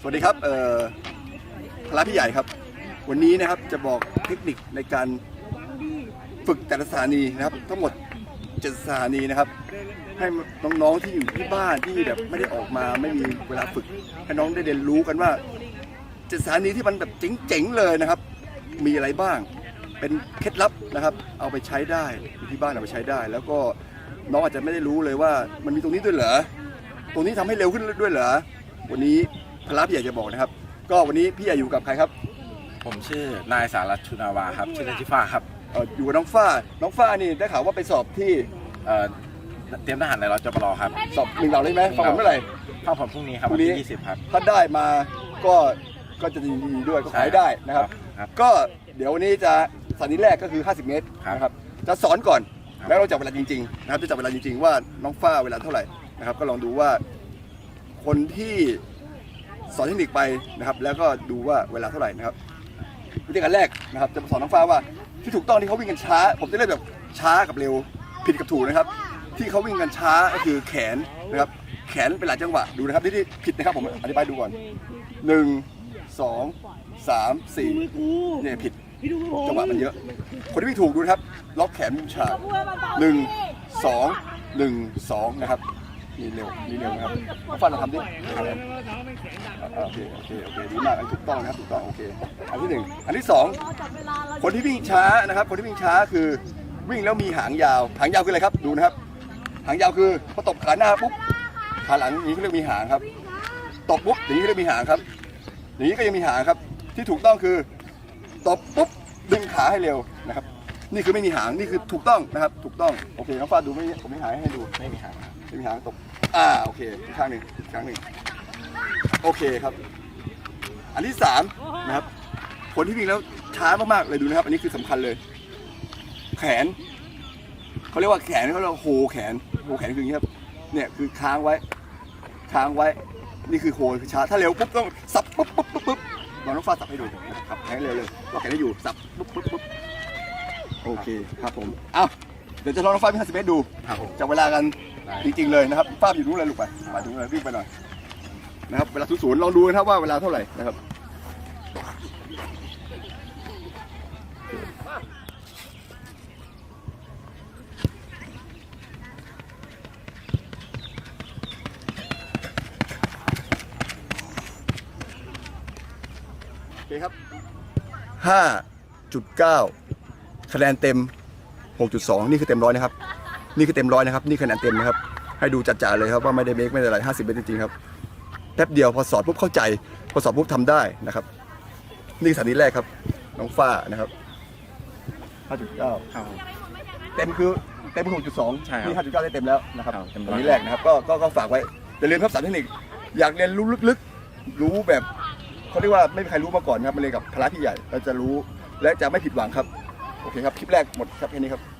สวัสดีครับเอ่อพระพี่ใหญ่ครับ วันนี้นะครับจะบอกเทคนิคในการฝึกแต่ละสถานีนะครับ ทั้งหมดเจ็ดสถานีนะครับ ให้น้องๆที่อยู่ที่บ้านที่แบบไม่ได้ออกมาไม่มีเวลาฝึกให้น้องได้เรียนรู้กันว่าเจ็ดสถานีที่มันแบบเจ๋งๆเลยนะครับ มีอะไรบ้าง เป็นเคล็ดลับนะครับ เอาไปใช้ได้อยู่ที่บ้านเอาไปใช้ได้ แล้วก็น้องอาจจะไม่ได้รู้เลยว่ามันมีตรงนี้ด้วยเหรอตรงนี้ทำให้เร็วขึ้นด้วยเหรอวันนี้ ระพี่ใหญ่จะบอกนะครับ ก็วันนี้พี่ใหญ่อยู่กับใครครับผมชื่อนายสารัตน์ชุนาวาครับชื่อเล่นชื่อฟ้าครับเอ่ออยู่กับน้องฝ้า น้องฝ้านี่ได้ข่าวว่าไปสอบที่เอ่อเตรียมทหารในร้อยจปรครับสอบหนึ่งเหล่าได้ไหมฟังผมเมื่อไหร่ เข้าผลพรุ่งนี้ครับพรุ่วันงนี้ ที่20 ครับ ถ้าได้มาก็ก็จะดีด้วยก็ขายได้นะครับ ครับก็เดี๋ยววันนี้จะสถานีแรกก็คือ 50 เมตรครับนะครับจะสอนก่อนครับ แล้วเราจับเวลาจริงๆนะครับจะจับเวลาจริงๆว่าน้องฝ้าเวลาเท่าไหร่นะครับ ก็ลองดูว่าคนที่ สอนเทคนิคไปนะครับ แล้วก็ดูว่าเวลาเท่าไหร่นะครับวิธีการแรกนะครับจะสอนน้องฟ้าว่าที่ถูกต้องที่เขาวิ่งกันช้า ผมจะเรียกแบบช้ากับเร็วผิดกับถูกนะครับ ที่เขาวิ่งกันช้าก็คือแขนนะครับแขนเป็นหลายจังหวะดูนะครับที่ที่ผิดนะครับผมอธิบายดูก่อนหนึ่งสองสามสี่เนี่ยผิดจังหวะมันเยอะ คนที่วิ่งถูกดูนะครับ ล็อกแขนมุมฉากหนึ่งสองหนึ่งสองนะครับ นี่เร็วนี่เร็วนะครับน้องฟ้าเราทำดิโอเคโอเคโอเคดีมากอันถูกต้องนะครับถูกต้องโอเคอันที่หนึ่งอันที่สองคนที่วิ่งช้านะครับ คนที่วิ่งช้าคือวิ่งแล้วมีหางยาว หางยาวคืออะไรครับดูนะครับ หางยาวคือพอตบขาหน้าปุ๊บขาหลังอย่างนี้เขาเรียกมีหางครับ ตบปุ๊บอย่างนี้เขาเรียกมีหางครับ อย่างนี้ก็ยังมีหางครับ ที่ถูกต้องคือตบปุ๊บดึงขาให้เร็วนะครับ นี่คือไม่มีหางนี่คือถูกต้องนะครับถูกต้องโอเคน้องฟ้าดูไม่ผมไม่หางให้ดูไม่มีหางไม่มีหางตบอ่าโอเคอีกข้างหนึ่งอีกข้างหนึ่งโอเคครับ อันที่สามนะครับคนที่วิ่งแล้วช้ามากๆเลยดูนะครับ อันนี้คือสำคัญเลย แขนเขาเรียกว่าแขนเขาเรียกว่าโฮแขนโฮแขนคืออย่างนี้ครับเนี่ยคือค้างไว้ ค้างไว้ นี่คือโฮคือช้าถ้าเร็วปุ๊บต้องสับปุ๊บปุ๊บปุ๊บปุ๊บลองน้องฟ้าสับให้ดูนะครับแขนเร็วเลยก็แขนได้อยู่สับปุ๊บปุ๊บปุ๊บ โอเคครับผมเอ้าเดี๋ยวจะลองน้องฟ้าวิ่ง50เมตรดูครับผม จับเวลากันได้ จริง ๆ เลยนะครับป้าบอยู่นู้นเลยลูกไปมาถึงเลยวิ่งไปหน่อยนะครับเวลาศูนย์ๆลองดูนะครับว่าเวลาเท่าไหร่นะครับโอเคครับ5.9 คะแนนเต็ม 6.2 นี่คือเต็มร้อยนะครับ นี่คือเต็มร้อยนะครับ นี่คะแนนเต็มนะครับ ให้ดูจัดๆเลยครับว่าไม่ได้เมคไม่ได้อะไร50เมตรจริงๆครับ แป๊บเดียวพอสอนปุ๊บเข้าใจ พอสอนปุ๊บทำได้นะครับ นี่สถานีแรกครับ น้องฝ้านะครับ5.9ครับผมเต็มคือเต็มคือ6.2ใช่ครับนี่5.9ได้เต็มแล้วนะครับครับเต็มสร้อยถานีแรกนะครับ ก็ก็ก็ฝากไว้อย่าลืมครับสารเทคนิค อยากเรียนรู้ลึกๆ รู้แบบเขาเรียกว่าไม่มีใครรู้มาก่อนครับมาเรียนกับพระพี่ใหญ่เราจะรู้และจะไม่ผิดหวังครับ โอเคครับ คลิปแรกหมดครับแค่นี้ครับ